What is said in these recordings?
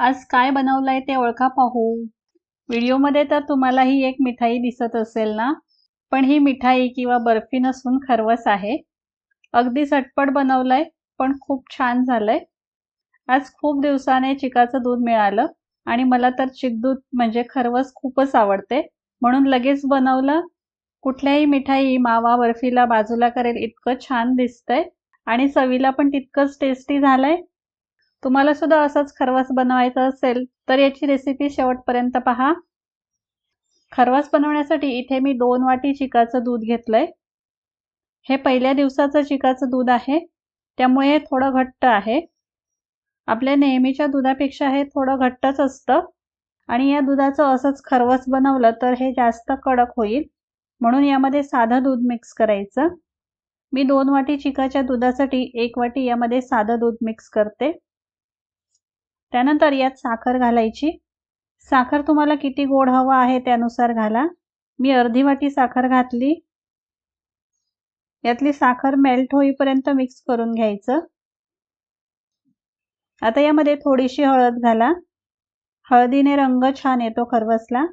आज काय बनवलंय ते ओळखा पाहू. व्हिडिओमध्ये तर तुम्हाला ही एक मिठाई दिसत असेल ना? पण ही मिठाई किंवा बर्फी नसून खरवस आहे. अगदी झटपट बनवलंय पण खूप छान झालंय. आज खूप दिवसाने चिकाचं दूध मिळालं आणि मला तर चिकदूध म्हणजे खरवस खूपच आवडते. म्हणून लगेच बनवलं. कुठल्याही मिठाई मावा बर्फीला बाजूला करेल इतकं छान दिसतंय आणि चवीला पण तितकंच टेस्टी झालंय. तुम्हाला सुद्धा असंच खरवस बनवायचं असेल तर याची रेसिपी शेवटपर्यंत पहा. खरवस बनवण्यासाठी इथे मी दोन वाटी चिकाचं दूध घेतलंय. हे पहिल्या दिवसाचं चिकाचं दूध आहे. त्यामुळे हे थोडं घट्ट आहे. आपल्या नेहमीच्या दुधापेक्षा हे थोडं घट्टच असतं. आणि या दुधाचं असंच खरवस बनवलं तर हे जास्त कडक होईल. म्हणून यामध्ये साधं दूध मिक्स करायचं. मी दोन वाटी चिकाच्या दुधासाठी एक वाटी यामध्ये साधं दूध मिक्स करते. त्यानंतर यात साखर घालायची. साखर तुम्हाला किती गोड हवा आहे त्यानुसार घाला. मी अर्धी वाटी साखर घातली. यातली साखर मेल्ट होईपर्यंत मिक्स करून घ्यायचं. आता यामध्ये थोडीशी हळद घाला. हळदीने रंग छान येतो खरवसला.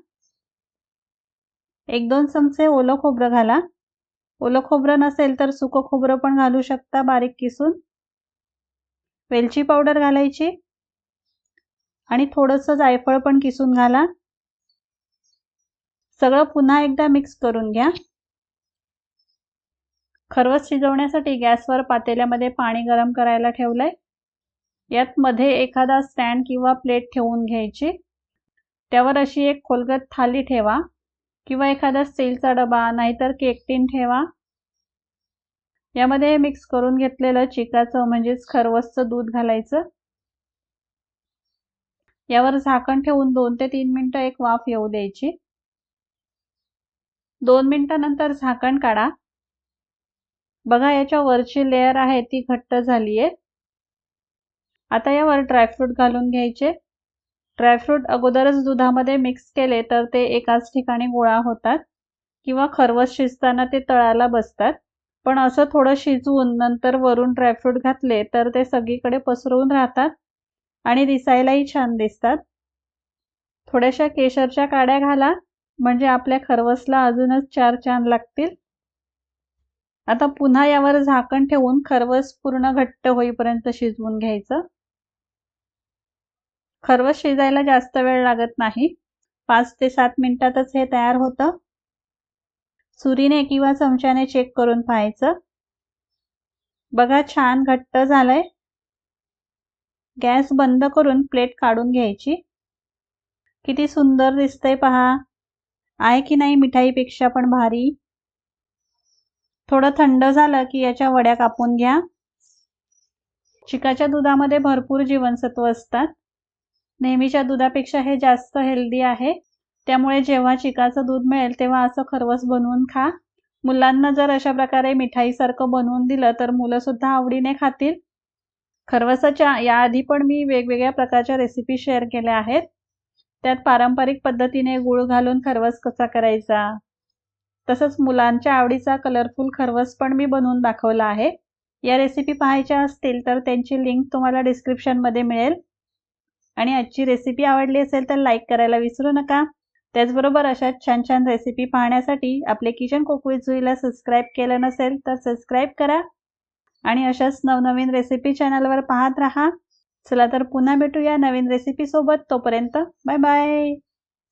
एक दोन चमचे ओलं खोबरं घाला. ओलं खोबरं नसेल तर सुकं खोबरं पण घालू शकता बारीक किसून. वेलची पावडर घालायची. आणि थोडंसं जायफळ पण किसून घाला. सगळं पुन्हा एकदा मिक्स करून घ्या. खरवस शिजवण्यासाठी गॅसवर पातेल्यामध्ये पाणी गरम करायला ठेवलंय. यात मध्ये एखादा स्टँड किंवा प्लेट ठेवून घ्यायची. त्यावर अशी एक खोलगत थाली ठेवा किंवा एखादा स्टीलचा डबा नाहीतर केक टीन ठेवा. यामध्ये मिक्स करून घेतलेलं चिकाचं म्हणजेच खरवसचं दूध घालायचं. यावर झाकण ठेवून दोन ते तीन मिनिटं एक वाफ येऊ द्यायची. दोन मिनिटानंतर झाकण काढा. बघा याच्या वरची लेअर आहे ती घट्ट झालीये. आता यावर ड्रायफ्रूट घालून घ्यायचे. ड्रायफ्रूट अगोदरच दुधामध्ये मिक्स केले तर ते एकाच ठिकाणी गोळा होतात किंवा खरवस शिजताना ते तळाला बसतात. पण असं थोडं शिजवून नंतर वरून ड्रायफ्रूट घातले तर ते सगळीकडे पसरवून राहतात. आणि दिसायलाही छान दिसतात. थोड्याशा केशरच्या काड्या घाला म्हणजे आपल्या खरवसला अजूनच चार छान लागतील. आता पुन्हा यावर झाकण ठेवून खरवस पूर्ण घट्ट होईपर्यंत शिजवून घ्यायचं. खरवस शिजायला जास्त वेळ लागत नाही. पाच ते सात मिनिटातच हे तयार होतं. सुरीने किंवा चमच्याने चेक करून पाहायचं. बघा छान घट्ट झालंय. गॅस बंद करून प्लेट काढून घ्यायची. किती सुंदर दिसतंय पहा. आहे की नाही मिठाईपेक्षा पण भारी. थोडं थंड झालं की याच्या वड्या कापून घ्या. चिकाच्या दुधामध्ये भरपूर जीवनसत्व असतात. नेहमीच्या दुधापेक्षा हे जास्त हेल्दी आहे. त्यामुळे जेव्हा चिकाचं दूध मिळेल तेव्हा असं खरवस बनवून खा. मुलांना जर अशा प्रकारे मिठाईसारखं बनवून दिलं तर मुलं सुद्धा आवडीने खातील. खरवसाच्या याआधी पण मी वेगवेगळ्या प्रकारच्या रेसिपी शेअर केल्या आहेत. त्यात पारंपरिक पद्धतीने गुळ घालून खरवस कसा करायचा? तसंच मुलांच्या आवडीचा कलरफुल खरवस पण मी बनवून दाखवला आहे. या रेसिपी पाहायच्या असतील तर त्यांची लिंक तुम्हाला डिस्क्रिप्शनमध्ये मिळेल. आणि आजची रेसिपी आवडली असेल तर लाईक करायला विसरू नका. त्याचबरोबर अशा छान छान रेसिपी पाहण्यासाठी आपले किचन कोकवीज जुईला सबस्क्राईब केलं नसेल तर सबस्क्राईब करा. आणि अशाच नवनवीन रेसिपी चॅनलवर पाहत राहा. चला तर पुन्हा भेटूया नवीन रेसिपी सोबत. तोपर्यंत बाय बाय